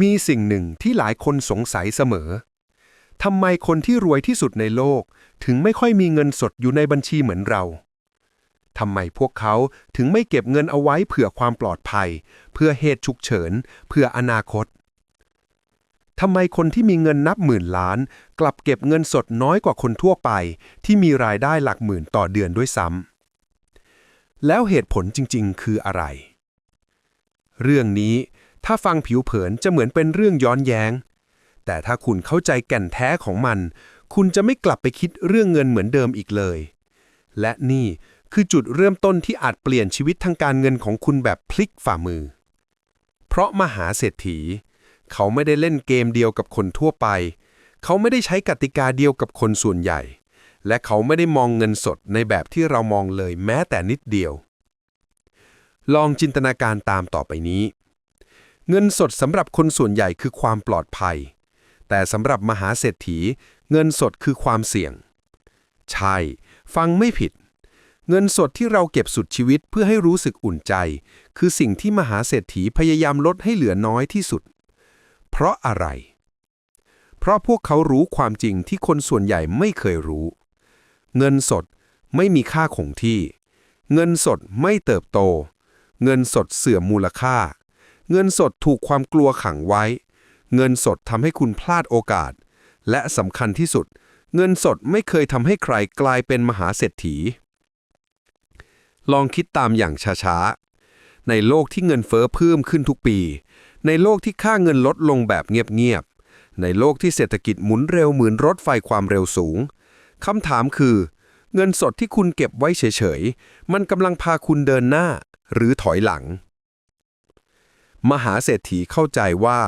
มีสิ่งหนึ่งที่หลายคนสงสัยเสมอ ทำไมคนที่รวยที่สุดในโลก ถึงไม่ค่อยมีเงินสดอยู่ในบัญชีเหมือนเรา ทำไมพวกเขาถึงไม่เก็บเงินเอาไว้เผื่อความปลอดภัย เพื่อเหตุฉุกเฉิน เพื่ออนาคต ทำไมคนที่มีเงินนับหมื่นล้าน กลับเก็บเงินสดน้อยกว่าคนทั่วไป ที่มีรายได้หลักหมื่นต่อเดือนด้วยซ้ำ แล้วเหตุผลจริง ๆ คืออะไร เรื่องนี้ ถ้าฟังผิวเผินจะเหมือนเป็นเรื่องย้อนแยง้ง แต่ถ้าคุณเข้าใจแก่นแท้ของมัน คุณจะไม่กลับไปคิดเรื่องเงินเหมือนเดิมอีกเลย และนี่คือจุดเริ่มต้นที่อาจเปลี่ยนชีวิตทางการเงินของคุณแบบพลิกฝ่ามือ เพราะมหาเศรษฐี เขาไม่ได้เล่นเกมเดียวกับคนทั่วไป เขาไม่ได้ใช้กติกาเดียวกับคนส่วนใหญ่ และเขาไม่ได้มองเงินสดในแบบที่เรามองเลยแม้แต่นิดเดียว ลองจินตนาการตามต่อไปนี้ เงินสดสำหรับคนส่วนใหญ่คือความปลอดภัย แต่สำหรับมหาเศรษฐี เงินสดคือความเสี่ยง ใช่ ฟังไม่ผิด เงินสดที่เราเก็บสุดชีวิตเพื่อให้รู้สึกอุ่นใจ คือสิ่งที่มหาเศรษฐีพยายามลดให้เหลือน้อยที่สุด เพราะอะไร เพราะพวกเขารู้ความจริงที่คนส่วนใหญ่ไม่เคยรู้ เงินสดไม่มีค่าคงที่ เงินสดไม่เติบโต เงินสดเสื่อมมูลค่า เงินสดถูกความกลัวขังไว้ เงินสดทำให้คุณพลาดโอกาส และสำคัญที่สุด เงินสดไม่เคยทำให้ใครกลายเป็นมหาเศรษฐี ลองคิดตามอย่างช้าๆ ในโลกที่เงินเฟ้อเพิ่มขึ้นทุกปี ในโลกที่ค่าเงินลดลงแบบเงียบๆ ในโลกที่เศรษฐกิจหมุนเร็วเหมือนรถไฟความเร็วสูงคำถามคือ เงินสดที่คุณเก็บไว้เฉยๆ มันกำลังพาคุณเดินหน้าหรือถอยหลัง มหาเศรษฐีเข้าใจว่า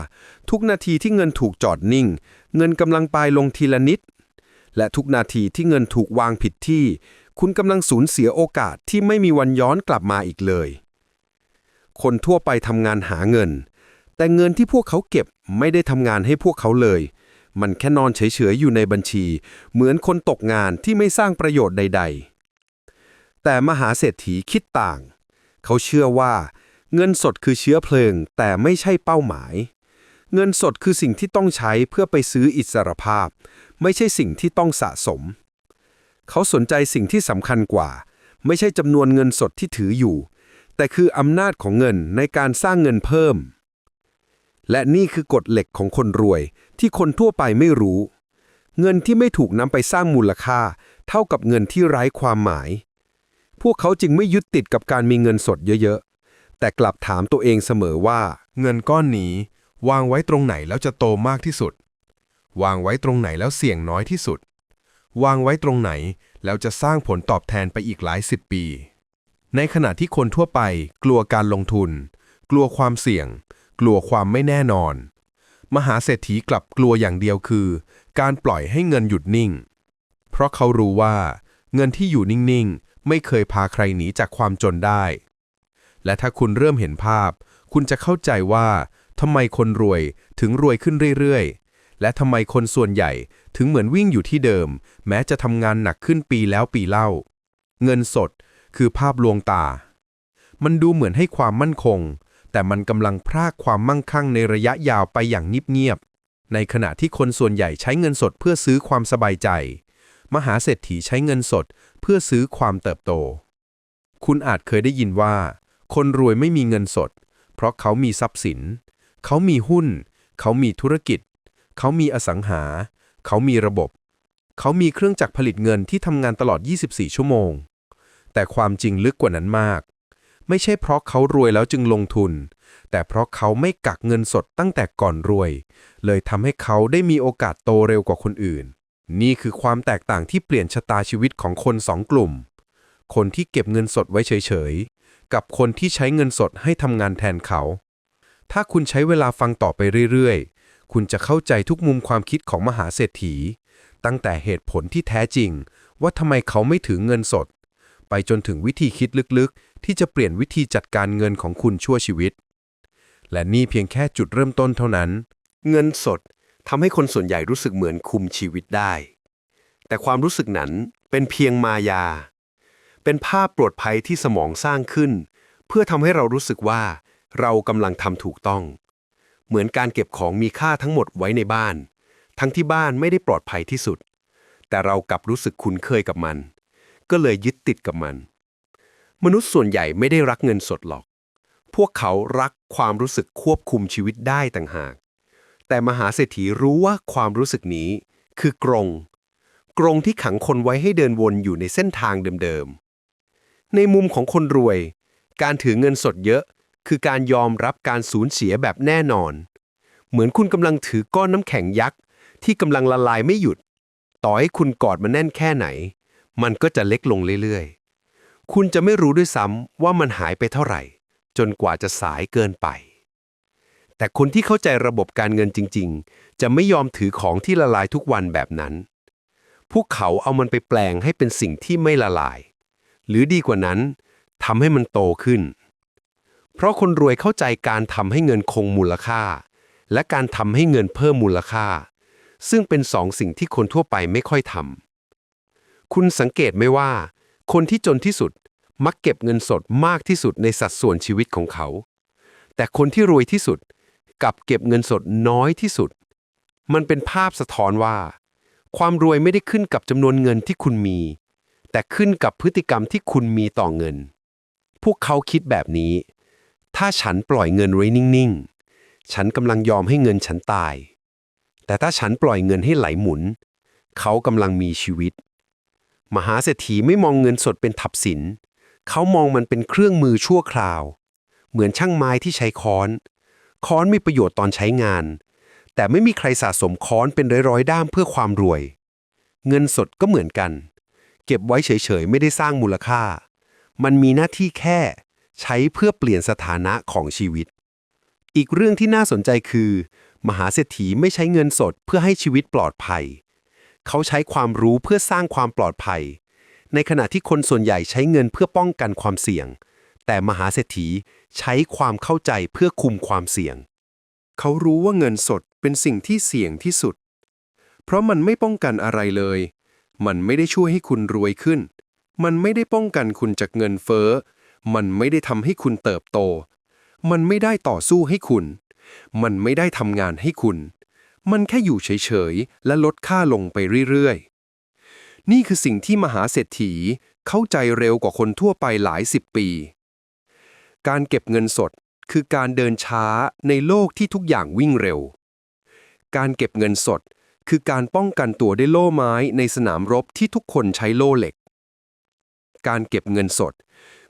ทุกนาทีที่เงินถูกจอดนิ่ง เงินกำลังปลายลงทีละนิด และทุกนาทีที่เงินถูกวางผิดที่ คุณกำลังสูญเสียโอกาสที่ไม่มีวันย้อนกลับมาอีกเลย คนทั่วไปทำงานหาเงิน แต่เงินที่พวกเขาเก็บไม่ได้ทำงานให้พวกเขาเลย มันแค่นอนเฉยๆอยู่ในบัญชี เหมือนคนตกงานที่ไม่สร้างประโยชน์ใด ๆ แต่มหาเศรษฐีคิดต่าง เขาเชื่อว่า เงินสดคือเชื้อเพลิง แต่ไม่ใช่เป้าหมาย เงินสดคือสิ่งที่ต้องใช้เพื่อไปซื้ออิสรภาพ ไม่ใช่สิ่งที่ต้องสะสม เขาสนใจสิ่งที่สำคัญกว่า ไม่ใช่จำนวนเงินสดที่ถืออยู่ แต่คืออำนาจของเงินในการสร้างเงินเพิ่ม และนี่คือกฎเหล็กของคนรวย ที่คนทั่วไปไม่รู้ เงินที่ไม่ถูกนำไปสร้างมูลค่า เท่ากับเงินที่ไร้ความหมาย พวกเขาจึงไม่ยึดติดกับการมีเงินสดเยอะๆ แต่กลับถามตัวเองเสมอว่า เงินก้อนนี้ วางไว้ตรงไหนแล้วจะโตมากที่สุด วางไว้ตรงไหนแล้วเสี่ยงน้อยที่สุด วางไว้ตรงไหนแล้วจะสร้างผลตอบแทนไปอีกหลายสิบปี ในขณะที่คนทั่วไป กลัวการลงทุน กลัวความเสี่ยง กลัวความไม่แน่นอน มหาเศรษฐีกลับกลัวอย่างเดียวคือ การปล่อยให้เงินหยุดนิ่ง เพราะเขารู้ว่า เงินที่อยู่นิ่งๆ ไม่เคยพาใครหนีจากความจนได้ และถ้าคุณเริ่มเห็นภาพ คุณจะเข้าใจว่าทำไมคนรวยถึงรวยขึ้นเรื่อยๆ และทำไมคนส่วนใหญ่ถึงเหมือนวิ่งอยู่ที่เดิม แม้จะทำงานหนักขึ้นปีแล้วปีเล่า เงินสดคือภาพลวงตา มันดูเหมือนให้ความมั่นคง แต่มันกำลังพรากความมั่งคั่งในระยะยาวไปอย่างเงียบๆ ในขณะที่คนส่วนใหญ่ใช้เงินสดเพื่อซื้อความสบายใจ มหาเศรษฐีใช้เงินสดเพื่อซื้อความเติบโต คุณอาจเคยได้ยินว่า คนรวยไม่มีเงินสด เพราะเขามีทรัพย์สิน เขามีหุ้น เขามีธุรกิจ เขามีอสังหา เขามีระบบ เขามีเครื่องจักรผลิตเงินที่ทำงานตลอด 24 ชั่วโมง แต่ความจริงลึกกว่านั้นมาก ไม่ใช่เพราะเขารวยแล้วจึงลงทุน แต่เพราะเขาไม่กักเงินสดตั้งแต่ก่อนรวย เลยทำให้เขาได้มีโอกาสโตเร็วกว่าคนอื่น นี่คือความแตกต่างที่เปลี่ยนชะตาชีวิตของคนสองกลุ่มคนที่เก็บเงินสดไว้เฉย กับคนที่ใช้เงินสดให้ทำงานแทนเขา ถ้าคุณใช้เวลาฟังต่อไปเรื่อยๆ คุณจะเข้าใจทุกมุมความคิดของมหาเศรษฐี ตั้งแต่เหตุผลที่แท้จริง ว่าทำไมเขาไม่ถือเงินสด ไปจนถึงวิธีคิดลึกๆ ที่จะเปลี่ยนวิธีจัดการเงินของคุณชั่วชีวิต และนี่เพียงแค่จุดเริ่มต้นเท่านั้น เงินสดทำให้คนส่วนใหญ่รู้สึกเหมือนคุมชีวิตได้ แต่ความรู้สึกนั้นเป็นเพียงมายา เป็นภาพปลอดภัยที่สมองสร้างขึ้น เพื่อทำให้เรารู้สึกว่า เรากำลังทำถูกต้อง เหมือนการเก็บของมีค่าทั้งหมดไว้ในบ้าน ทั้งที่บ้านไม่ได้ปลอดภัยที่สุด แต่เรากลับรู้สึกคุ้นเคยกับมัน ก็เลยยึดติดกับมัน มนุษย์ส่วนใหญ่ไม่ได้รักเงินสดหรอก พวกเขารักความรู้สึกควบคุมชีวิตได้ต่างหาก แต่มหาเศรษฐีรู้ว่าความรู้สึกนี้คือกรงกรงที่ขังคนไว้ให้เดินวนอยู่ในเส้นทางเดิมๆ ในมุมของคนรวย การถือเงินสดเยอะ คือการยอมรับการสูญเสียแบบแน่นอน เหมือนคุณกำลังถือก้อนน้ำแข็งยักษ์ ที่กำลังละลายไม่หยุด ต่อให้คุณกอดมันแน่นแค่ไหน มันก็จะเล็กลงเรื่อยๆ คุณจะไม่รู้ด้วยซ้ำว่ามันหายไปเท่าไหร่ จนกว่าจะสายเกินไป แต่คนที่เข้าใจระบบการเงินจริง ๆ จะไม่ยอมถือของที่ละลายทุกวันแบบนั้น พวกเขาเอามันไปแปลงให้เป็นสิ่งที่ไม่ละลาย หรือดีกว่านั้นทำให้มันโตขึ้น เพราะคนรวยเข้าใจการทำให้เงินคงมูลค่า และการทำให้เงินเพิ่มมูลค่า ซึ่งเป็นสองสิ่งที่คนทั่วไปไม่ค่อยทำคุณสังเกตไหมว่า คนที่จนที่สุดมักเก็บเงินสดมากที่สุดในสัดส่วนชีวิตของเขา แต่คนที่รวยที่สุดกลับเก็บเงินสดน้อยที่สุด มันเป็นภาพสะท้อนว่า ความรวยไม่ได้ขึ้นกับจำนวนเงินที่คุณมี แต่ขึ้นกับพฤติกรรมที่คุณมีต่อเงิน พวกเขาคิดแบบนี้ ถ้าฉันปล่อยเงินไว้นิ่งๆ ฉันกำลังยอมให้เงินฉันตาย แต่ถ้าฉันปล่อยเงินให้ไหลหมุน เขากำลังมีชีวิต มหาเศรษฐีไม่มองเงินสดเป็นทับสิน เขามองมันเป็นเครื่องมือชั่วคราว เหมือนช่างไม้ที่ใช้ค้อน ค้อนมีประโยชน์ตอนใช้งาน แต่ไม่มีใครสะสมค้อนเป็นร้อยๆด้ามเพื่อความรวย เงินสดก็เหมือนกัน เก็บไว้เฉยๆ ไม่ได้สร้างมูลค่า มันมีหน้าที่แค่ใช้เพื่อเปลี่ยนสถานะของชีวิต อีกเรื่องที่น่าสนใจคือ มหาเศรษฐีไม่ใช้เงินสดเพื่อให้ชีวิตปลอดภัย เขาใช้ความรู้เพื่อสร้างความปลอดภัย ในขณะที่คนส่วนใหญ่ใช้เงินเพื่อป้องกันความเสี่ยง แต่มหาเศรษฐีใช้ความเข้าใจเพื่อคุมความเสี่ยง เขารู้ว่าเงินสดเป็นสิ่งที่เสี่ยงที่สุด เพราะมันไม่ป้องกันอะไรเลย มันไม่ได้ช่วยให้คุณรวยขึ้น มันไม่ได้ป้องกันคุณจากเงินเฟ้อ มันไม่ได้ทำให้คุณเติบโต มันไม่ได้ต่อสู้ให้คุณ มันไม่ได้ทำงานให้คุณ มันแค่อยู่เฉยๆ และลดค่าลงไปเรื่อยๆ นี่คือสิ่งที่มหาเศรษฐีเข้าใจเร็วกว่าคนทั่วไปหลายสิบปี การเก็บเงินสดคือการเดินช้าในโลกที่ทุกอย่างวิ่งเร็ว การเก็บเงินสด คือการป้องกันตัวด้วยโล่ไม้ในสนามรบที่ทุกคนใช้โล่เหล็ก การเก็บเงินสด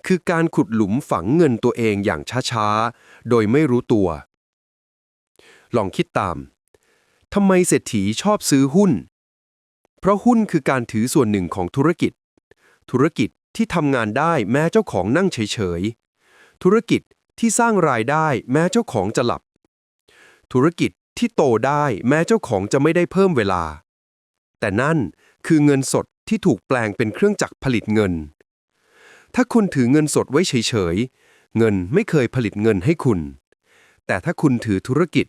คือการขุดหลุมฝังเงินตัวเองอย่างช้าๆ โดยไม่รู้ตัว ลองคิดตาม ทำไมเศรษฐีชอบซื้อหุ้น เพราะหุ้นคือการถือส่วนหนึ่งของธุรกิจ ธุรกิจที่ทำงานได้แม้เจ้าของนั่งเฉยๆ ธุรกิจที่สร้างรายได้แม้เจ้าของจะหลับ ธุรกิจ ที่โตได้แม้เจ้าของจะไม่ได้เพิ่มเวลา แต่นั่นคือเงินสดที่ถูกแปลงเป็นเครื่องจักรผลิตเงิน ถ้าคุณถือเงินสดไว้เฉยๆ เงินไม่เคยผลิตเงินให้คุณ แต่ถ้าคุณถือธุรกิจ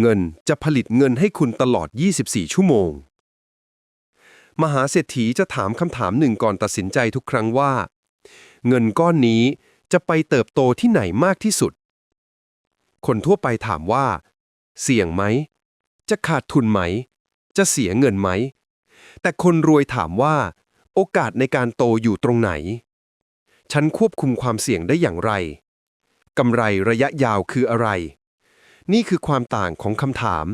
เงินจะผลิตเงินให้คุณตลอด 24 ชั่วโมง มหาเศรษฐีจะถามคำถามหนึ่งก่อนตัดสินใจทุกครั้งว่า เงินก้อนนี้จะไปเติบโตที่ไหนมากที่สุด คนทั่วไปถามว่า เสี่ยงไหม จะขาดทุนไหม จะเสียเงินไหม แต่คนรวยถามว่า โอกาสในการโตอยู่ตรงไหน ฉันควบคุมความเสี่ยงได้อย่างไรกำไรระยะยาวคืออะไร นี่คือความต่างของคำถาม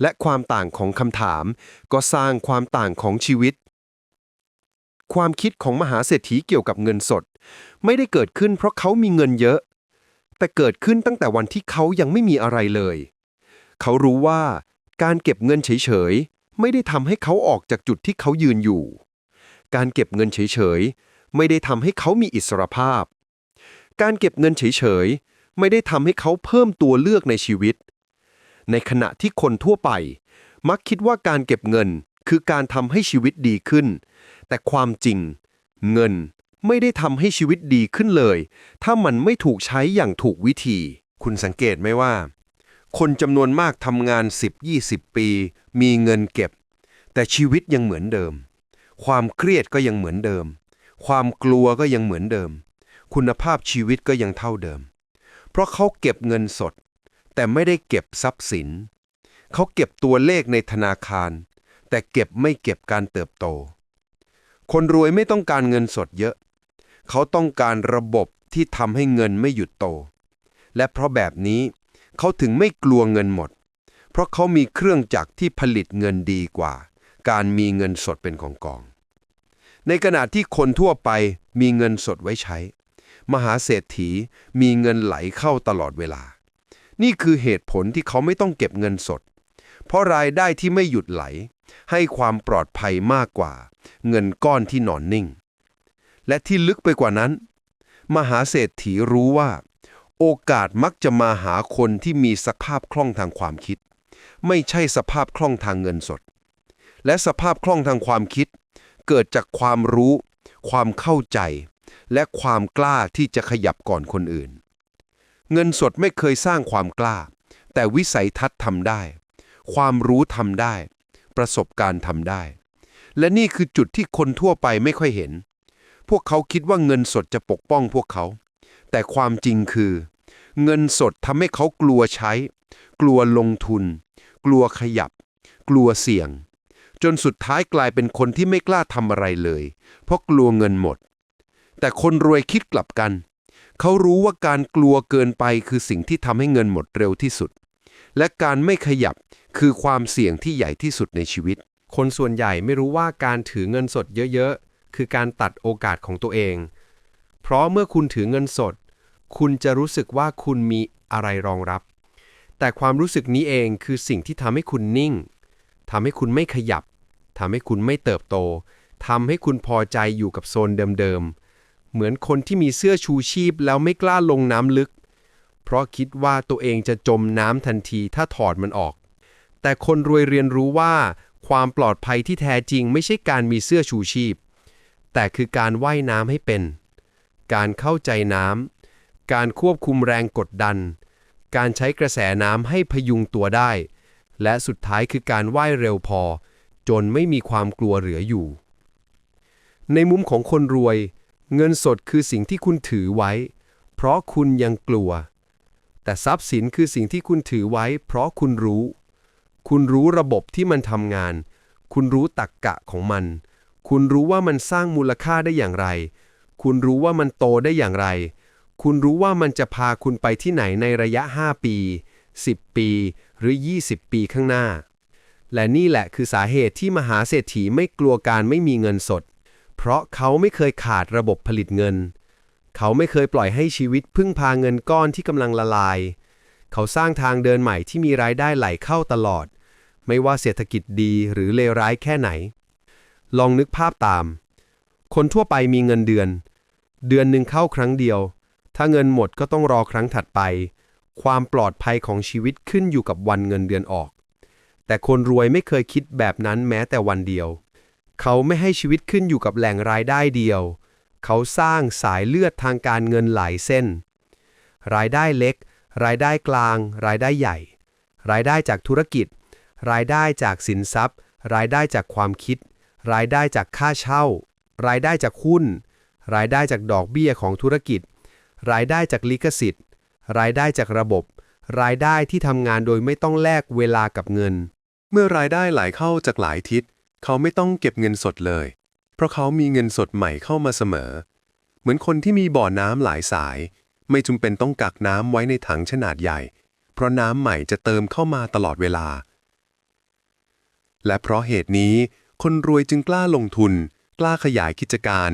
และความต่างของคำถาม ก็สร้างความต่างของชีวิต ความคิดของมหาเศรษฐีเกี่ยวกับเงินสด ไม่ได้เกิดขึ้นเพราะเขามีเงินเยอะ แต่เกิดขึ้นตั้งแต่วันที่เขายังไม่มีอะไรเลย เขารู้ว่าการเก็บเงินเฉยๆ ไม่ได้ทำให้เขาออกจากจุดที่เขายืนอยู่ การเก็บเงินเฉยๆ ไม่ได้ทำให้เขามีอิสรภาพ การเก็บเงินเฉยๆ ไม่ได้ทำให้เขาเพิ่มตัวเลือกในชีวิต ในขณะที่คนทั่วไป มักคิดว่าการเก็บเงินคือการทำให้ชีวิตดีขึ้น แต่ความจริง เงินไม่ได้ทำให้ชีวิตดีขึ้นเลย ถ้ามันไม่ถูกใช้อย่างถูกวิธี คุณสังเกตไหมว่า คนจำนวนมากทำงาน 10-20 ปี มีเงินเก็บ แต่ชีวิตยังเหมือนเดิม ความเครียดก็ยังเหมือนเดิม ความกลัวก็ยังเหมือนเดิม คุณภาพชีวิตก็ยังเท่าเดิม เพราะเขาเก็บเงินสด แต่ไม่ได้เก็บทรัพย์สิน เขาเก็บตัวเลขในธนาคาร แต่เก็บไม่เก็บการเติบโต คนรวยไม่ต้องการเงินสดเยอะ เขาต้องการระบบที่ทำให้เงินไม่หยุดโต และเพราะแบบนี้ เขาถึงไม่กลัวเงินหมด เพราะเขามีเครื่องจักรที่ผลิตเงินดีกว่า การมีเงินสดเป็นของกอง ในขณะที่คนทั่วไปมีเงินสดไว้ใช้ มหาเศรษฐีมีเงินไหลเข้าตลอดเวลา นี่คือเหตุผลที่เขาไม่ต้องเก็บเงินสด เพราะรายได้ที่ไม่หยุดไหล ให้ความปลอดภัยมากกว่า เงินก้อนที่นอนนิ่ง และที่ลึกไปกว่านั้น มหาเศรษฐีรู้ว่า โอกาสมักจะมาหาคนที่มีสภาพคล่องทางความคิด ไม่ใช่สภาพคล่องทางเงินสด และสภาพคล่องทางความคิด เกิดจากความรู้ ความเข้าใจ และความกล้าที่จะขยับก่อนคนอื่น เงินสดไม่เคยสร้างความกล้า แต่วิสัยทัศน์ทำได้ ความรู้ทำได้ ประสบการณ์ทำได้ และนี่คือจุดที่คนทั่วไปไม่ค่อยเห็น พวกเขาคิดว่าเงินสดจะปกป้องพวกเขา แต่ความจริงคือ เงินสดทำให้เขากลัวใช้ กลัวลงทุน กลัวขยับ กลัวเสี่ยง จนสุดท้ายกลายเป็นคนที่ไม่กล้าทำอะไรเลย เพราะกลัวเงินหมด แต่คนรวยคิดกลับกัน เขารู้ว่าการกลัวเกินไปคือสิ่งที่ทำให้เงินหมดเร็วที่สุด และการไม่ขยับคือความเสี่ยงที่ใหญ่ที่สุดในชีวิต คนส่วนใหญ่ไม่รู้ว่าการถือเงินสดเยอะๆ คือการตัดโอกาสของตัวเอง เพราะเมื่อคุณถือเงินสด คุณจะรู้สึกว่าคุณมีอะไรรองรับ แต่ความรู้สึกนี้เองคือสิ่งที่ทำให้คุณนิ่งทำให้คุณไม่ขยับทำให้คุณไม่เติบโตทำให้คุณพอใจอยู่กับโซนเดิมๆ เหมือนคนที่มีเสื้อชูชีพแล้วไม่กล้าลงน้ำลึก เพราะคิดว่าตัวเองจะจมน้ำทันทีถ้าถอดมันออก แต่คนรวยเรียนรู้ว่า ความปลอดภัยที่แท้จริงไม่ใช่การมีเสื้อชูชีพ แต่คือการว่ายน้ำให้เป็น การเข้าใจน้ำ การควบคุมแรงกดดัน การใช้กระแสน้ำให้พยุงตัวได้ และสุดท้ายคือการว่ายเร็วพอ จนไม่มีความกลัวเหลืออยู่ ในมุมของคนรวย เงินสดคือสิ่งที่คุณถือไว้ เพราะคุณยังกลัว แต่ทรัพย์สินคือสิ่งที่คุณถือไว้ เพราะคุณรู้ คุณรู้ระบบที่มันทำงาน คุณรู้ตักกะของมัน คุณรู้ว่ามันสร้างมูลค่าได้อย่างไร คุณรู้ว่ามันโตได้อย่างไร คุณรู้ว่ามันจะพาคุณไปที่ไหนในระยะ 5 ปี 10 ปีหรือ 20 ปีข้างหน้า และนี่แหละคือสาเหตุที่มหาเศรษฐีไม่กลัวการไม่มีเงินสด เพราะเขาไม่เคยขาดระบบผลิตเงิน เขาไม่เคยปล่อยให้ชีวิตพึ่งพาเงินก้อนที่กำลังละลาย เขาสร้างทางเดินใหม่ที่มีรายได้ไหลเข้าตลอด ไม่ว่าเศรษฐกิจดีหรือเลวร้ายแค่ไหน ลองนึกภาพตามคนทั่วไปมีเงินเดือน เดือนหนึ่งเข้าครั้งเดียว ถ้าเงินหมดก็ต้องรอครั้งถัดไป ความปลอดภัยของชีวิตขึ้นอยู่กับวันเงินเดือนออก แต่คนรวยไม่เคยคิดแบบนั้นแม้แต่วันเดียว เขาไม่ให้ชีวิตขึ้นอยู่กับแหล่งรายได้เดียว เขาสร้างสายเลือดทางการเงินหลายเส้น รายได้เล็ก รายได้กลาง รายได้ใหญ่ รายได้จากธุรกิจ รายได้จากสินทรัพย์ รายได้จากความคิด รายได้จากค่าเช่า รายได้จากหุ้น รายได้จากดอกเบี้ยของธุรกิจ รายได้จากลิขสิทธิ์ รายได้จากระบบ รายได้ที่ทำงานโดยไม่ต้องแลกเวลากับเงิน เมื่อรายได้ไหลเข้าจากหลายทิศ เขาไม่ต้องเก็บเงินสดเลย เพราะเขามีเงินสดใหม่เข้ามาเสมอ เหมือนคนที่มีบ่อน้ำหลายสาย ไม่จำเป็นต้องกักน้ำไว้ในถังขนาดใหญ่ เพราะน้ำใหม่จะเติมเข้ามาตลอดเวลา และเพราะเหตุนี้ คนรวยจึงกล้าลงทุน กล้าขยายกิจการ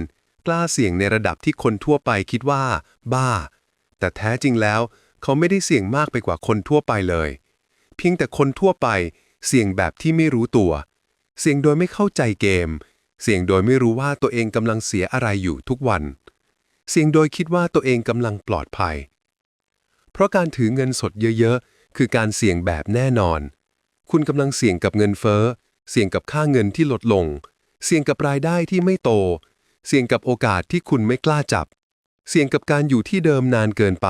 กล้าเสี่ยงในระดับที่คนทั่วไปคิดว่า บ้า แต่แท้จริงแล้ว เขาไม่ได้เสี่ยงมากไปกว่าคนทั่วไปเลย เพียงแต่คนทั่วไป เสี่ยงแบบที่ไม่รู้ตัว เสี่ยงโดยไม่เข้าใจเกม เสี่ยงโดยไม่รู้ว่าตัวเองกำลังเสียอะไรอยู่ทุกวัน เสี่ยงโดยคิดว่าตัวเองกำลังปลอดภัย เพราะการถือเงินสดเยอะๆ คือการเสี่ยงแบบแน่นอน คุณกำลังเสี่ยงกับเงินเฟ้อ เสี่ยงกับค่าเงินที่ลดลง เสี่ยงกับรายได้ที่ไม่โต เสี่ยงกับโอกาสที่คุณไม่กล้าจับ เสี่ยงกับการอยู่ที่เดิมนานเกินไป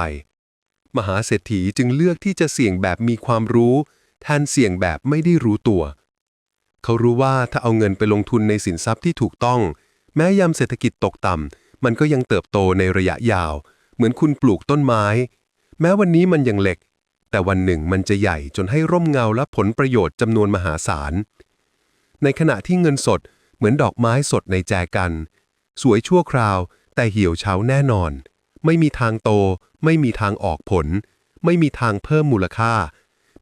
มหาเศรษฐีจึงเลือกที่จะเสี่ยงแบบมีความรู้แทนเสี่ยงแบบไม่ได้รู้ตัว เขารู้ว่าถ้าเอาเงินไปลงทุนในสินทรัพย์ที่ถูกต้อง แม้ยามเศรษฐกิจตกต่ำมันก็ยังเติบโตในระยะยาว เหมือนคุณปลูกต้นไม้ แม้วันนี้มันยังเล็ก แต่วันหนึ่งมันจะใหญ่จนให้ร่มเงาและผลประโยชน์จำนวนมหาศาลในขณะที่เงินสดเหมือนดอกไม้สดในแจกัน สวยชั่วคราว แต่เหี่ยวเฉาแน่นอน ไม่มีทางโต ไม่มีทางออกผล ไม่มีทางเพิ่มมูลค่า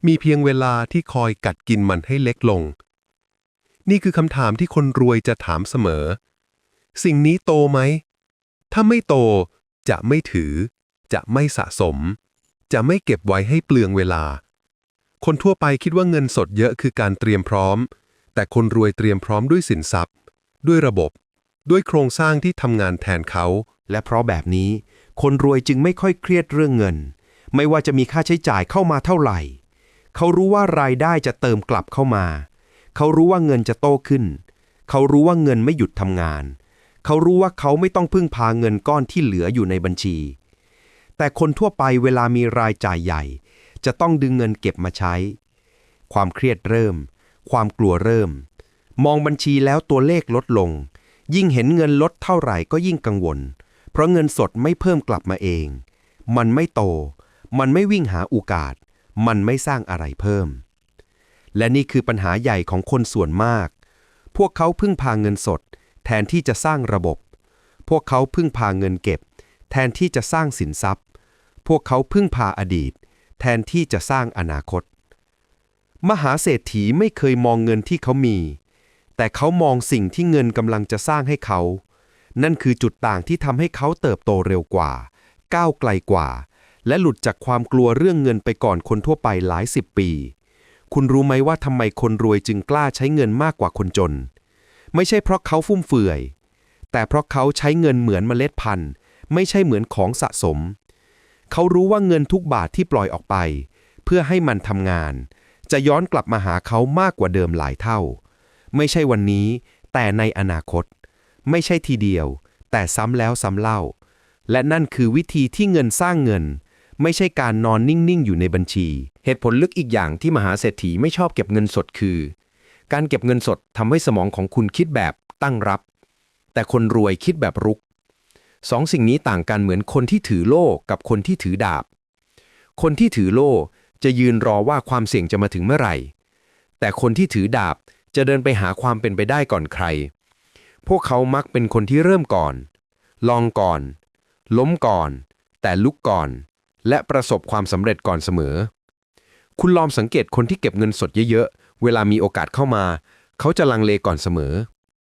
มีเพียงเวลาที่คอยกัดกินมันให้เล็กลง นี่คือคำถามที่คนรวยจะถามเสมอ สิ่งนี้โตไหม ถ้าไม่โตจะไม่ถือ จะไม่สะสม จะไม่เก็บไว้ให้เปลืองเวลา คนทั่วไปคิดว่าเงินสดเยอะคือการเตรียมพร้อม แต่คนรวยเตรียมพร้อมด้วยสินทรัพย์ ด้วยระบบ ด้วยโครงสร้างที่ทำงานแทนเขา และเพราะแบบนี้ คนรวยจึงไม่ค่อยเครียดเรื่องเงิน ไม่ว่าจะมีค่าใช้จ่ายเข้ามาเท่าไหร่ เขารู้ว่ารายได้จะเติมกลับเข้ามา เขารู้ว่าเงินจะโตขึ้น เขารู้ว่าเงินไม่หยุดทำงาน เขารู้ว่าเขาไม่ต้องพึ่งพาเงินก้อนที่เหลืออยู่ในบัญชี แต่คนทั่วไปเวลามีรายจ่ายใหญ่ จะต้องดึงเงินเก็บมาใช้ ความเครียดเริ่ม ความกลัวเริ่ม มองบัญชีแล้วตัวเลขลดลง ยิ่งเห็นเงินลดเท่าไหร่ก็ยิ่งกังวล เพราะเงินสดไม่เพิ่มกลับมาเอง มันไม่โต มันไม่วิ่งหาโอกาส มันไม่สร้างอะไรเพิ่ม และนี่คือปัญหาใหญ่ของคนส่วนมาก พวกเขาพึ่งพาเงินสด แทนที่จะสร้างระบบ พวกเขาพึ่งพาเงินเก็บ แทนที่จะสร้างสินทรัพย์ พวกเขาพึ่งพาอดีต แทนที่จะสร้างอนาคต มหาเศรษฐีไม่เคยมองเงินที่เขามี แต่เขามองสิ่งที่เงินกำลังจะสร้างให้เขา นั่นคือจุดต่างที่ทำให้เขาเติบโตเร็วกว่า ก้าวไกลกว่า และหลุดจากความกลัวเรื่องเงินไปก่อนคนทั่วไปหลายสิบปี คุณรู้ไหมว่าทำไมคนรวยจึงกล้าใช้เงินมากกว่าคนจน ไม่ใช่เพราะเขาฟุ่มเฟือย แต่เพราะเขาใช้เงินเหมือนเมล็ดพันธุ์ ไม่ใช่เหมือนของสะสม เขารู้ว่าเงินทุกบาทที่ปล่อยออกไป เพื่อให้มันทำงาน จะย้อนกลับมาหาเขามากกว่าเดิมหลายเท่า ไม่ใช่วันนี้ แต่ในอนาคต ไม่ใช่ทีเดียว แต่ซ้ำแล้วซ้ำเล่า และนั่นคือวิธีที่เงินสร้างเงิน ไม่ใช่การนอนนิ่ง ๆ อยู่ในบัญชี เหตุผลลึกอีกอย่างที่มหาเศรษฐีไม่ชอบเก็บเงินสดคือ การเก็บเงินสดทำให้สมองของคุณคิดแบบตั้งรับ แต่คนรวยคิดแบบรุกสองสิ่งนี้ต่างกันเหมือนคนที่ถือโล่กับคนที่ถือดาบ คนที่ถือโล่จะยืนรอว่าความเสี่ยงจะมาถึงเมื่อไหร่ แต่คนที่ถือดาบ จะเดินไปหาความเป็นไปได้ก่อนใคร พวกเขามักเป็นคนที่เริ่มก่อน ลองก่อน ล้มก่อน แต่ลุกก่อน และประสบความสำเร็จก่อนเสมอ คุณลองสังเกตคนที่เก็บเงินสดเยอะๆ เวลามีโอกาสเข้ามา เขาจะลังเลก่อนเสมอ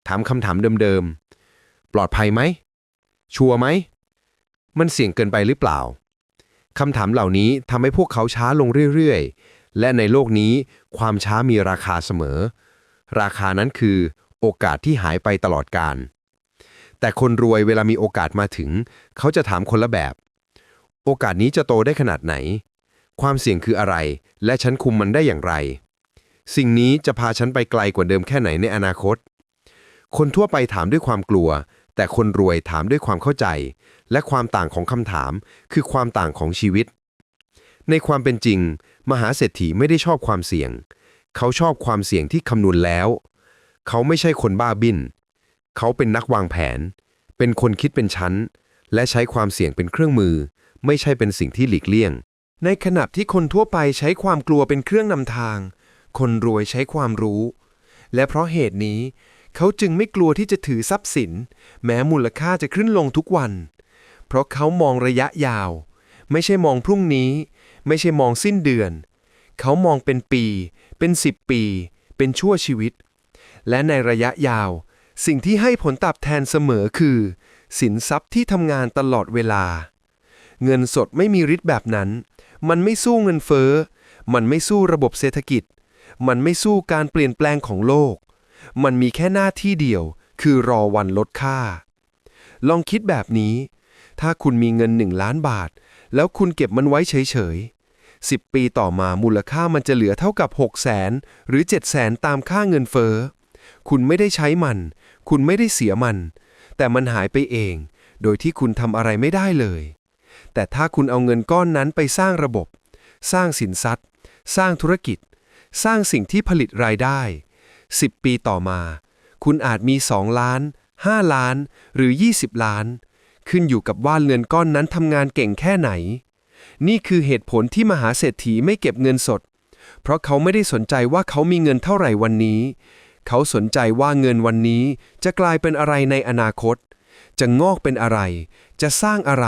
ถามคำถามเดิมๆ ปลอดภัยไหม ชัวร์ไหม มันเสี่ยงเกินไปหรือเปล่าคำถามเหล่านี้ทำให้พวกเขาช้าลงเรื่อยๆ และในโลกนี้ความช้ามีราคาเสมอ ราคานั้นคือโอกาสที่หายไปตลอดกาลแต่คนรวยเวลามีโอกาสมาถึง เขาจะถามคนละแบบ โอกาสนี้จะโตได้ขนาดไหน ความเสี่ยงคืออะไร และฉันคุมมันได้อย่างไร สิ่งนี้จะพาฉันไปไกลกว่าเดิมแค่ไหนในอนาคต คนทั่วไปถามด้วยความกลัว แต่คนรวยถามด้วยความเข้าใจ และความต่างของคำถาม คือความต่างของชีวิต ในความเป็นจริง มหาเศรษฐีไม่ได้ชอบความเสี่ยง เขาชอบความเสี่ยงที่คำนวณแล้ว เขาไม่ใช่คนบ้าบิ้นเขาเป็นนักวางแผน เป็นคนคิดเป็นชั้น และใช้ความเสี่ยงเป็นเครื่องมือ ไม่ใช่เป็นสิ่งที่หลีกเลี่ยง ในขณะที่คนทั่วไปใช้ความกลัวเป็นเครื่องนำทาง คนรวยใช้ความรู้ และเพราะเหตุนี้ เขาจึงไม่กลัวที่จะถือทรัพย์สิน แม้มูลค่าจะขึ้นลงทุกวัน เพราะเขามองระยะยาว ไม่ใช่มองพรุ่งนี้ ไม่ใช่มองสิ้นเดือน เขามองเป็นปี เป็นสิบปี เป็นชั่วชีวิต และในระยะยาว สิ่งที่ให้ผลตอบแทนเสมอคือ สินทรัพย์ที่ทำงานตลอดเวลา เงินสดไม่มีฤทธิ์แบบนั้น มันไม่สู้เงินเฟ้อ มันไม่สู้ระบบเศรษฐกิจ มันไม่สู้การเปลี่ยนแปลงของโลก มันมีแค่หน้าที่เดียว คือรอวันลดค่า ลองคิดแบบนี้ ถ้าคุณมีเงินหนึ่งล้านบาท แล้วคุณเก็บมันไว้เฉยๆ 10 ปีต่อมามูลค่ามันจะเหลือเท่ากับ 6 0 0แสนหรือ7 0 0แสนตามค่าเงินเฟ้อ คุณไม่ได้ใช้มัน คุณไม่ได้เสียมัน แต่มันหายไปเอง โดยที่คุณทำอะไรไม่ได้เลย แต่ถ้าคุณเอาเงินก้อนนั้นไปสร้างระบบ สร้างสินทรัพย์ สร้างธุรกิจ สร้างสิ่งที่ผลิตรายได้ 10 ปีต่อมา คุณอาจมี 2 ล้าน 5 ล้าน หรือ 20 ล้าน ขึ้นอยู่กับว่าเงินก้อนนั้นทำงานเก่งแค่ไหน นี่คือเหตุผลที่มหาเศรษฐีไม่เก็บเงินสด เพราะเขาไม่ได้สนใจว่าเขามีเงินเท่าไหร่วันนี้ เขาสนใจว่าเงินวันนี้จะกลายเป็นอะไรในอนาคต จะงอกเป็นอะไร จะสร้างอะไร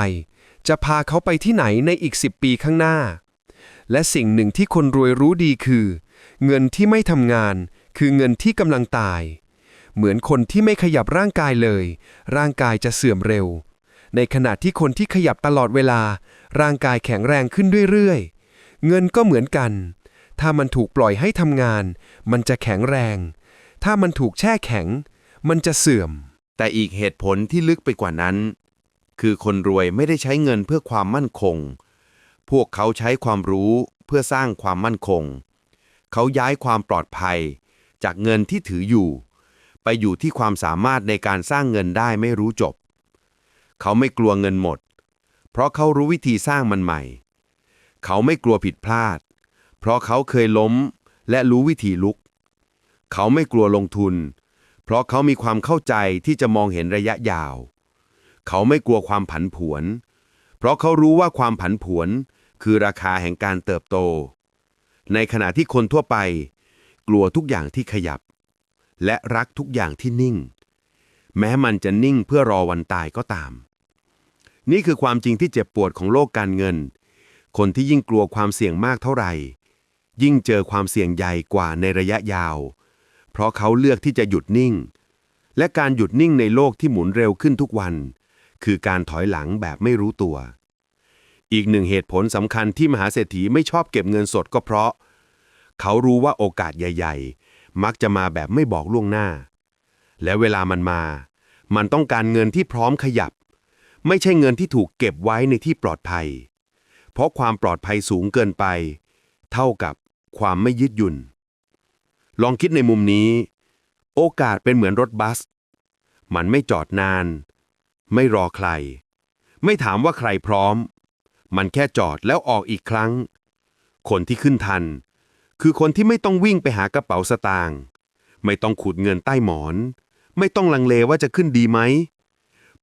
จะพาเขาไปที่ไหนในอีก 10 ปีข้างหน้า และสิ่งหนึ่งที่คนรวยรู้ดีคือ เงินที่ไม่ทำงาน คือเงินที่กำลังตาย เหมือนคนที่ไม่ขยับร่างกายเลย ร่างกายจะเสื่อมเร็ว ในขณะที่คนที่ขยับตลอดเวลา ร่างกายแข็งแรงขึ้นเรื่อยๆ เงินก็เหมือนกัน ถ้ามันถูกปล่อยให้ทำงาน มันจะแข็งแรง ถ้ามันถูกแช่แข็ง มันจะเสื่อม แต่อีกเหตุผลที่ลึกไปกว่านั้น คือคนรวยไม่ได้ใช้เงินเพื่อความมั่นคง พวกเขาใช้ความรู้เพื่อสร้างความมั่นคง เขาย้ายความปลอดภัย จากเงินที่ถืออยู่ ไปอยู่ที่ความสามารถในการสร้างเงินได้ไม่รู้จบ เขาไม่กลัวเงินหมด เพราะเขารู้วิธีสร้างมันใหม่ เขาไม่กลัวผิดพลาด เพราะเขาเคยล้มและรู้วิธีลุก เขาไม่กลัวลงทุน เพราะเขามีความเข้าใจที่จะมองเห็นระยะยาว เขาไม่กลัวความผันผวน เพราะเขารู้ว่าความผันผวนคือราคาแห่งการเติบโต ในขณะที่คนทั่วไป กลัวทุกอย่างที่ขยับ และรักทุกอย่างที่นิ่ง แม้มันจะนิ่งเพื่อรอวันตายก็ตาม นี่คือความจริงที่เจ็บปวดของโลกการเงิน คนที่ยิ่งกลัวความเสี่ยงมากเท่าไหร่ ยิ่งเจอความเสี่ยงใหญ่กว่าในระยะยาว เพราะเขาเลือกที่จะหยุดนิ่ง และการหยุดนิ่งในโลกที่หมุนเร็วขึ้นทุกวัน คือการถอยหลังแบบไม่รู้ตัว อีกหนึ่งเหตุผลสำคัญที่มหาเศรษฐีไม่ชอบเก็บเงินสดก็เพราะ เขารู้ว่าโอกาสใหญ่ ๆ มักจะมาแบบไม่บอกล่วงหน้า และเวลามันมา มันต้องการเงินที่พร้อมขยับ ไม่ใช่เงินที่ถูกเก็บไว้ในที่ปลอดภัย เพราะความปลอดภัยสูงเกินไป เท่ากับความไม่ยืดหยุ่น ลองคิดในมุมนี้ โอกาสเป็นเหมือนรถบัส มันไม่จอดนาน ไม่รอใคร ไม่ถามว่าใครพร้อม มันแค่จอดแล้วออกอีกครั้ง คนที่ขึ้นทัน คือคนที่ไม่ต้องวิ่งไปหากระเป๋าสตางค์ไม่ต้องขุดเงินใต้หมอน ไม่ต้องลังเลว่าจะขึ้นดีไหม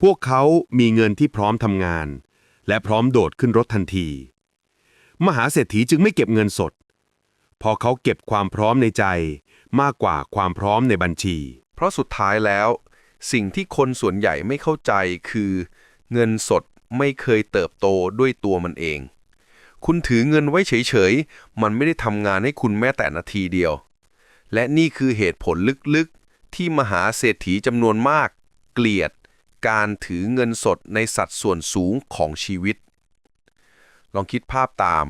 พวกเขามีเงินที่พร้อมทำงาน และพร้อมโดดขึ้นรถทันที มหาเศรษฐีจึงไม่เก็บเงินสด พอเขาเก็บความพร้อมในใจมากกว่าความพร้อมในบัญชี เพราะสุดท้ายแล้ว สิ่งที่คนส่วนใหญ่ไม่เข้าใจคือ เงินสดไม่เคยเติบโตด้วยตัวมันเอง คุณถือเงินไว้เฉยๆ มันไม่ได้ทำงานให้คุณแม้แต่นาทีเดียว และนี่คือเหตุผลลึกๆ ที่มหาเศรษฐีจำนวนมาก เกลียด การถือเงินสดในสัดส่วนสูงของชีวิต ลองคิดภาพตาม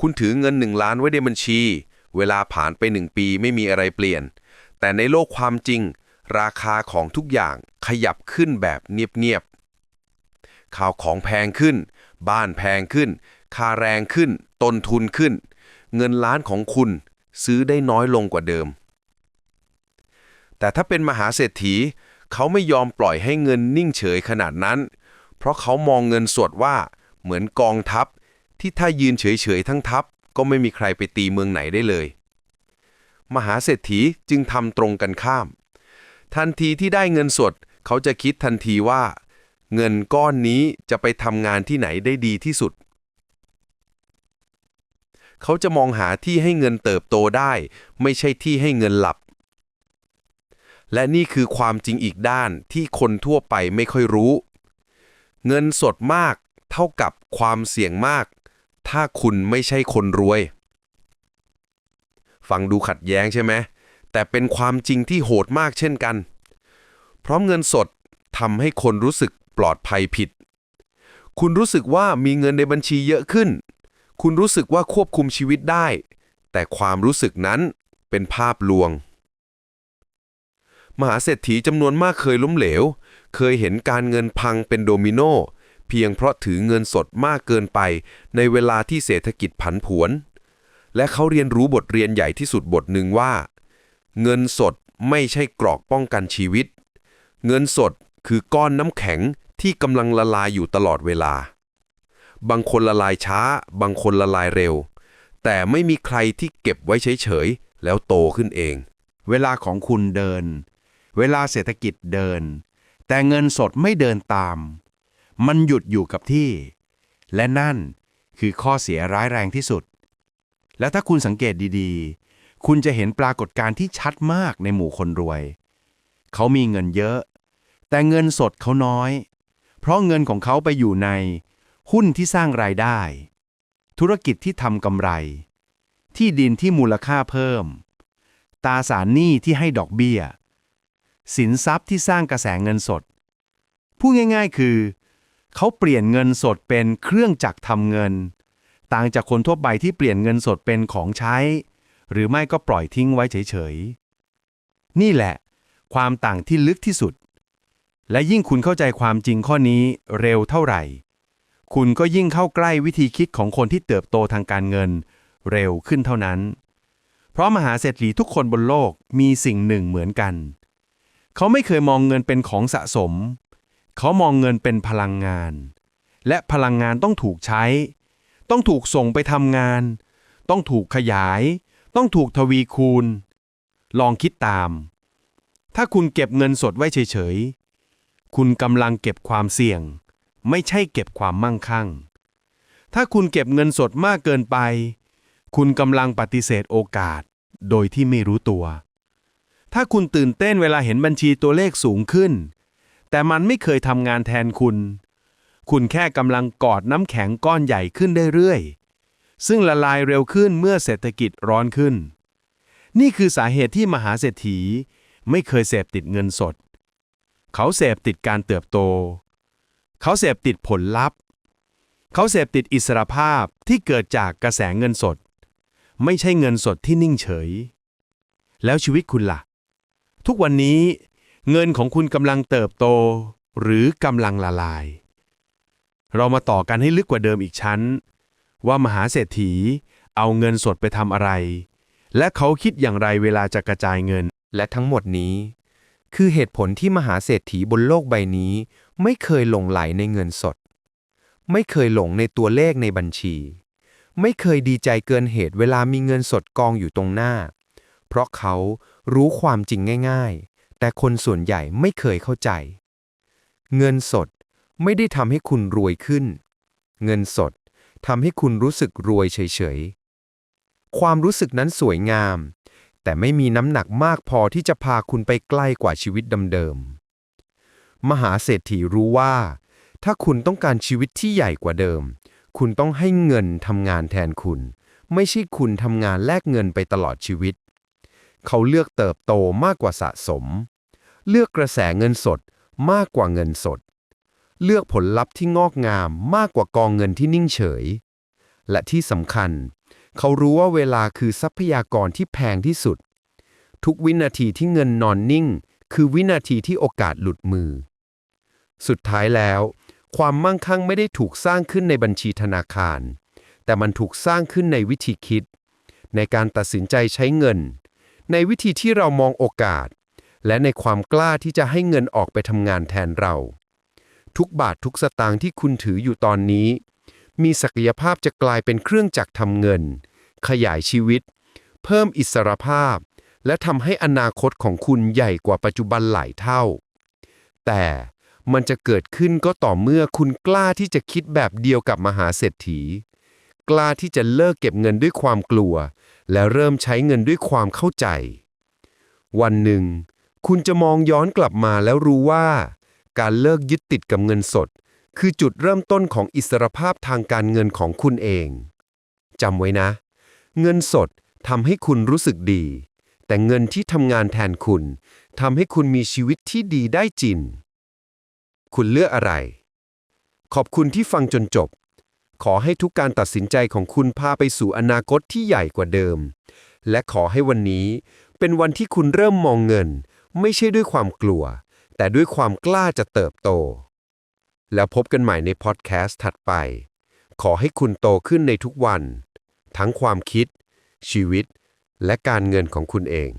คุณถือเงินหนึ่งล้านไว้ในบัญชี เวลาผ่านไปหนึ่งปีไม่มีอะไรเปลี่ยน แต่ในโลกความจริง ราคาของทุกอย่างขยับขึ้นแบบเงียบๆข่าวของแพงขึ้น บ้านแพงขึ้น ค่าแรงขึ้น ต้นทุนขึ้น เงินล้านของคุณซื้อได้น้อยลงกว่าเดิม แต่ถ้าเป็นมหาเศรษฐี เขาไม่ยอมปล่อยให้เงินนิ่งเฉยขนาดนั้น เพราะเขามองเงินสดว่า เหมือนกองทัพ ที่ถ้ายืนเฉยๆทั้งทัพ ก็ไม่มีใครไปตีเมืองไหนได้เลย มหาเศรษฐีจึงทำตรงกันข้าม ทันทีที่ได้เงินสด เขาจะคิดทันทีว่า เงินก้อนนี้จะไปทำงานที่ไหนได้ดีที่สุด เขาจะมองหาที่ให้เงินเติบโตได้ ไม่ใช่ที่ให้เงินหลับ และนี่คือความจริงอีกด้านที่คนทั่วไปไม่ค่อยรู้ เงินสดมากเท่ากับความเสี่ยงมาก ถ้าคุณไม่ใช่คนรวย ฟังดูขัดแย้งใช่ไหม แต่เป็นความจริงที่โหดมากเช่นกัน เพราะเงินสดทำให้คนรู้สึกปลอดภัยผิด คุณรู้สึกว่ามีเงินในบัญชีเยอะขึ้น คุณรู้สึกว่าควบคุมชีวิตได้ แต่ความรู้สึกนั้นเป็นภาพลวง มหาเศรษฐีจำนวนมากเคยล้มเหลว เคยเห็นการเงินพังเป็นโดมิโนเพียงเพราะถือเงินสดมากเกินไป ในเวลาที่เศรษฐกิจผันผวน และเขาเรียนรู้บทเรียนใหญ่ที่สุดบทหนึ่งว่า เงินสดไม่ใช่กรอกป้องกันชีวิต เงินสดคือก้อนน้ำแข็งที่กำลังละลายอยู่ตลอดเวลา บางคนละลายช้า บางคนละลายเร็ว แต่ไม่มีใครที่เก็บไว้เฉยๆแล้วโตขึ้นเอง เวลาของคุณเดิน เวลาเศรษฐกิจเดิน แต่เงินสดไม่เดินตาม มันหยุดอยู่กับที่ และนั่นคือข้อเสียร้ายแรงที่สุด และถ้าคุณสังเกตดีๆ คุณจะเห็นปรากฏการณ์ที่ชัดมากในหมู่คนรวย เขามีเงินเยอะ แต่เงินสดเขาน้อย เพราะเงินของเขาไปอยู่ใน หุ้นที่สร้างรายได้ ธุรกิจที่ทำกำไร ที่ดินที่มูลค่าเพิ่มตราสารหนี้ที่ให้ดอกเบี้ย สินทรัพย์ที่สร้างกระแสเงินสด พูดง่ายๆ คือ เขาเปลี่ยนเงินสดเป็นเครื่องจักรทำเงิน ต่างจากคนทั่วไปที่เปลี่ยนเงินสดเป็นของใช้ หรือไม่ก็ปล่อยทิ้งไว้เฉยๆ นี่แหละ ความต่างที่ลึกที่สุด และยิ่งคุณเข้าใจความจริงข้อนี้เร็วเท่าไหร่ คุณก็ยิ่งเข้าใกล้วิธีคิดของคนที่เติบโตทางการเงิน เร็วขึ้นเท่านั้น เพราะมหาเศรษฐีทุกคนบนโลกมีสิ่งหนึ่งเหมือนกัน เขาไม่เคยมองเงินเป็นของสะสม เขามองเงินเป็นพลังงาน และพลังงานต้องถูกใช้ ต้องถูกส่งไปทำงาน ต้องถูกขยาย ต้องถูกทวีคูณ ลองคิดตาม ถ้าคุณเก็บเงินสดไว้เฉยๆ คุณกำลังเก็บความเสี่ยง ไม่ใช่เก็บความมั่งคั่ง ถ้าคุณเก็บเงินสดมากเกินไป คุณกำลังปฏิเสธโอกาส โดยที่ไม่รู้ตัว ถ้าคุณตื่นเต้นเวลาเห็นบัญชีตัวเลขสูงขึ้น แต่มันไม่เคยทำงานแทนคุณ คุณแค่กำลังกอดน้ำแข็งก้อนใหญ่ขึ้นเรื่อยๆ ซึ่งละลายเร็วขึ้นเมื่อเศรษฐกิจร้อนขึ้น นี่คือสาเหตุที่มหาเศรษฐีไม่เคยเสพติดเงินสด เขาเสพติดการเติบโต เขาเสพติดผลลัพธ์ เขาเสพติดอิสรภาพที่เกิดจากกระแสเงินสด ไม่ใช่เงินสดที่นิ่งเฉย แล้วชีวิตคุณล่ะ ทุกวันนี้เงินของคุณกำลังเติบโต หรือกำลังละลาย เรามาต่อกันให้ลึกกว่าเดิมอีกชั้น ว่ามหาเศรษฐีเอาเงินสดไปทำอะไร และเขาคิดอย่างไรเวลาจะกระจายเงิน และทั้งหมดนี้ คือเหตุผลที่มหาเศรษฐีบนโลกใบนี้ ไม่เคยหลงไหลในเงินสด ไม่เคยหลงในตัวเลขในบัญชี ไม่เคยดีใจเกินเหตุเวลามีเงินสดกองอยู่ตรงหน้า เพราะเขา รู้ความจริงง่าย ๆ แต่คนส่วนใหญ่ไม่เคยเข้าใจ เงินสดไม่ได้ทำให้คุณรวยขึ้น เงินสดทำให้คุณรู้สึกรวยเฉยๆ ความรู้สึกนั้นสวยงาม แต่ไม่มีน้ำหนักมากพอที่จะพาคุณไปใกล้กว่าชีวิตเดิมๆ มหาเศรษฐีรู้ว่า ถ้าคุณต้องการชีวิตที่ใหญ่กว่าเดิม คุณต้องให้เงินทำงานแทนคุณ ไม่ใช่คุณทำงานแลกเงินไปตลอดชีวิต เขาเลือกเติบโตมากกว่าสะสม เลือกกระแสเงินสดมากกว่าเงินสด เลือกผลลัพธ์ที่งอกงามมากกว่ากองเงินที่นิ่งเฉย และที่สำคัญ เขารู้ว่าเวลาคือทรัพยากรที่แพงที่สุด ทุกวินาทีที่เงินนอนนิ่ง คือวินาทีที่โอกาสหลุดมือ สุดท้ายแล้ว ความมั่งคั่งไม่ได้ถูกสร้างขึ้นในบัญชีธนาคาร แต่มันถูกสร้างขึ้นในวิธีคิด ในการตัดสินใจใช้เงิน ในวิธีที่เรามองโอกาส และในความกล้าที่จะให้เงินออกไปทำงานแทนเรา ทุกบาททุกสตางค์ที่คุณถืออยู่ตอนนี้ มีศักยภาพจะกลายเป็นเครื่องจักรทำเงิน ขยายชีวิต เพิ่มอิสรภาพ และทำให้อนาคตของคุณใหญ่กว่าปัจจุบันหลายเท่า แต่มันจะเกิดขึ้นก็ต่อเมื่อคุณกล้าที่จะคิดแบบเดียวกับมหาเศรษฐี กล้าที่จะเลิกเก็บเงินด้วยความกลัว และเริ่มใช้เงินด้วยความเข้าใจ วันหนึ่ง คุณจะมองย้อนกลับมาแล้วรู้ว่า การเลิกยึดติดกับเงินสด คือจุดเริ่มต้นของอิสรภาพทางการเงินของคุณเองจำไว้นะ เงินสดทำให้คุณรู้สึกดี แต่เงินที่ทำงานแทนคุณทำให้คุณมีชีวิตที่ดีได้จริง คุณเลือกอะไร ขอบคุณที่ฟังจนจบ ขอให้ทุกการตัดสินใจของคุณพาไปสู่อนาคตที่ใหญ่กว่าเดิม และขอให้วันนี้ เป็นวันที่คุณเริ่มมองเงิน ไม่ใช่ด้วยความกลัว แต่ด้วยความกล้าจะเติบโต แล้วพบกันใหม่ในพอดแคสต์ถัดไป ขอให้คุณโตขึ้นในทุกวัน ทั้งความคิด ชีวิต และการเงินของคุณเอง